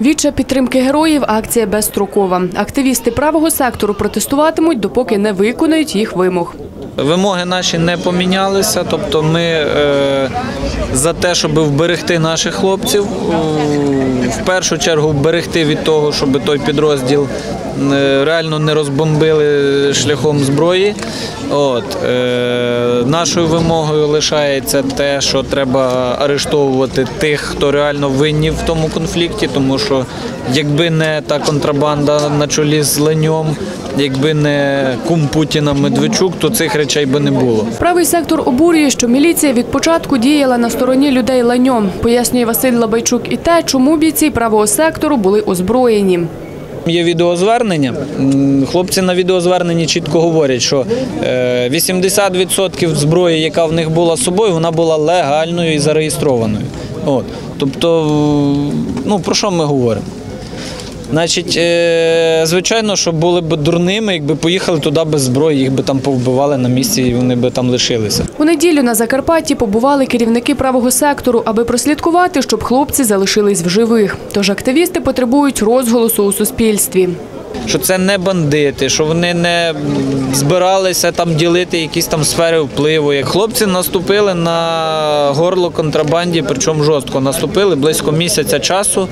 Віча підтримки героїв акція безстрокова. Активісти правого сектору протестуватимуть, допоки не виконають їх вимог. Вимоги наші не помінялися, тобто ми е, за те, щоб вберегти наших хлопців, в першу чергу вберегти від того, щоб той підрозділ е, реально не розбомбили шляхом зброї. От, е, нашою вимогою лишається те, що треба арештовувати тих, хто реально винні в тому конфлікті, тому що якби не та контрабанда на чолі з Леньом, якби не кум Путіна Медведчук, то цих речей би не було. Правий сектор обурює, що міліція від початку діяла на стороні людей ланьом. Пояснює Василь Лабайчук і те, чому бійці правого сектору були озброєні. Є відеозвернення. Хлопці на відеозверненні чітко говорять, що е, 80% зброї, яка в них була з собою, вона була легальною і зареєстрованою. От. Тобто, ну про що ми говоримо? Значить, е, звичайно, що були б дурними, якби поїхали туди без зброї, їх би там повбивали на місці і вони би там лишилися. У неділю на Закарпатті побували керівники правого сектору, аби прослідкувати, щоб хлопці залишились в живих. Тож активісти потребують розголосу у суспільстві. Що це не бандити, що вони не збиралися там ділити якісь там сфери впливу. Хлопці наступили на горло контрабанді, причому жорстко наступили близько місяця часу.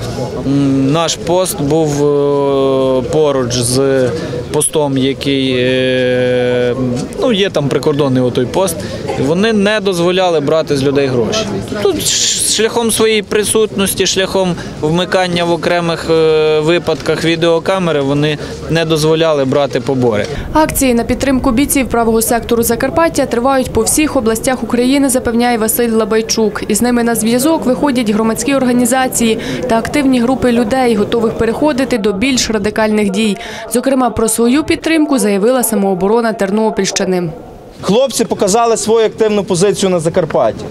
Наш пост був е, поруч з постом, який е, ну, є там прикордонний отой пост. Вони не дозволяли брати з людей гроші. Тут шляхом своєї присутності, шляхом вмикання в окремих е, випадках відеокамери вони не дозволяли брати побори. Акції на підтримку бійців правого сектору Закарпаття тривають по всіх областях України, запевняє Василь Лабайчук. Із ними на зв'язок виходять громадські організації та активні групи людей, готових переходити до більш радикальних дій. Зокрема, про свою підтримку заявила самооборона Тернопільщини. Хлопці показали свою активну позицію на Закарпатті.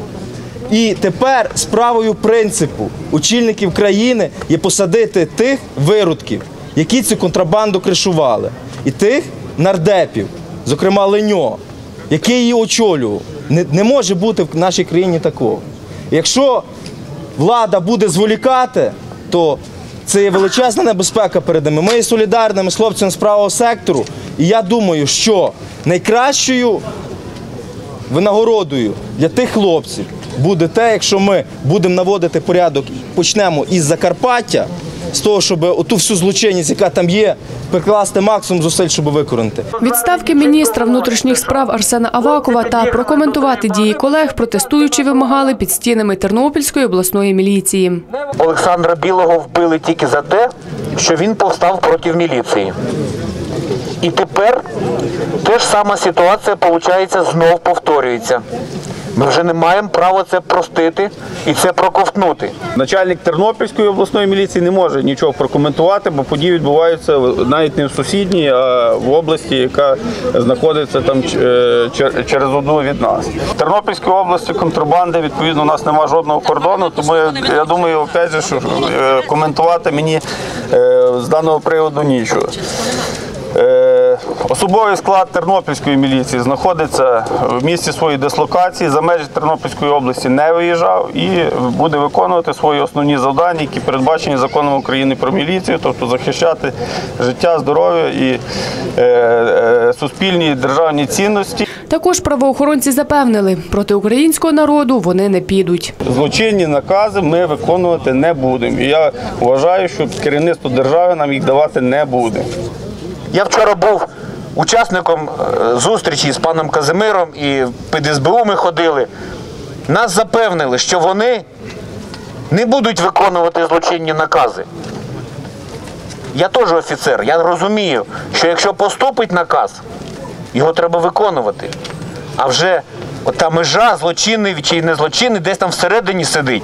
І тепер справою принципу очільників країни є посадити тих виродків, які цю контрабанду кришували, і тих нардепів, зокрема Леньо, який її очолював. Не, не може бути в нашій країні такого. Якщо влада буде зволікати, то це є величезна небезпека перед ними. Ми є солідарними з хлопцями з правого сектору. І я думаю, що найкращою винагородою для тих хлопців буде те, якщо ми будемо наводити порядок, почнемо із Закарпаття, з того, щоб оту всю злочинність, яка там є, прикласти максимум зусиль, щоб викоренити. Відставки міністра внутрішніх справ Арсена Авакова та прокоментувати дії колег протестуючі вимагали під стінами Тернопільської обласної міліції. Олександра Білого вбили тільки за те, що він повстав проти міліції. І тепер те ж сама ситуація, виходить, знов повторюється. Ми вже не маємо права це простити і це проковтнути. Начальник Тернопільської обласної міліції не може нічого прокоментувати, бо події відбуваються навіть не в сусідній, а в області, яка знаходиться там е, через одну від нас. В Тернопільській області контрабанди, відповідно, у нас немає жодного кордону, тому я, думаю, опять же, що е, коментувати мені е, з даного приводу нічого. Особовий склад Тернопільської міліції знаходиться в місці своєї дислокації, за межі Тернопільської області не виїжджав і буде виконувати свої основні завдання, які передбачені законом України про міліцію, тобто захищати життя, здоров'я і е, е, суспільні державні цінності. Також правоохоронці запевнили, проти українського народу вони не підуть. Злочинні накази ми виконувати не будемо. І я вважаю, що керівництво держави нам їх давати не буде. Я вчора був учасником е, зустрічі з паном Казимиром і під СБУ ми ходили. Нас запевнили, що вони не будуть виконувати злочинні накази. Я теж офіцер, я розумію, що якщо поступить наказ, його треба виконувати. А вже та межа злочинний чи не злочинний десь там всередині сидить.